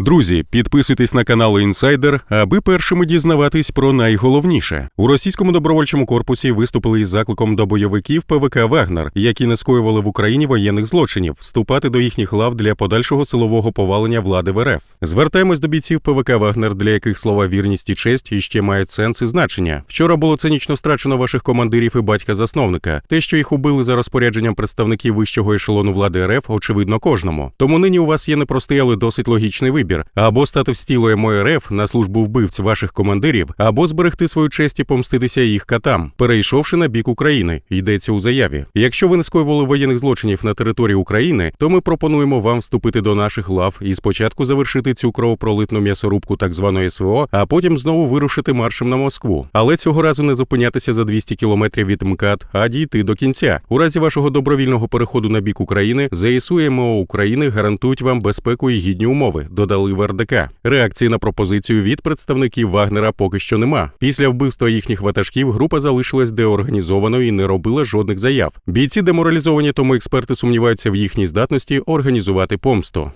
Друзі, підписуйтесь на канал Інсайдер, аби першими дізнаватись про найголовніше. У російському добровольчому корпусі виступили із закликом до бойовиків ПВК Вагнер, які не скоювали в Україні воєнних злочинів, вступати до їхніх лав для подальшого силового повалення влади в РФ. Звертаємось до бійців ПВК Вагнер, для яких слова вірність і честь іще мають сенс і значення. Вчора було цинічно страчено ваших командирів і батька засновника. Те, що їх убили за розпорядженням представників вищого ешелону влади РФ, очевидно кожному. Тому нині у вас є непростий, але досить логічний вибір або стати встілою РФ на службу вбивць ваших командирів, або зберегти свою честь і помститися їх катам, перейшовши на бік України, йдеться у заяві. Якщо ви не скоювали воєнних злочинів на території України, то ми пропонуємо вам вступити до наших лав і спочатку завершити цю кровопролитну м'ясорубку так званої СВО, а потім знову вирушити маршем на Москву. Але цього разу не зупинятися за 200 кілометрів від МКАД, а дійти до кінця. У разі вашого добровільного переходу на бік України ЗСУ і МО України гарантують вам безпеку і гідні умови. Додали в РДК. Реакції на пропозицію від представників Вагнера поки що нема. Після вбивства їхніх ватажків група залишилась деорганізованою і не робила жодних заяв. Бійці деморалізовані, тому експерти сумніваються в їхній здатності організувати помсту.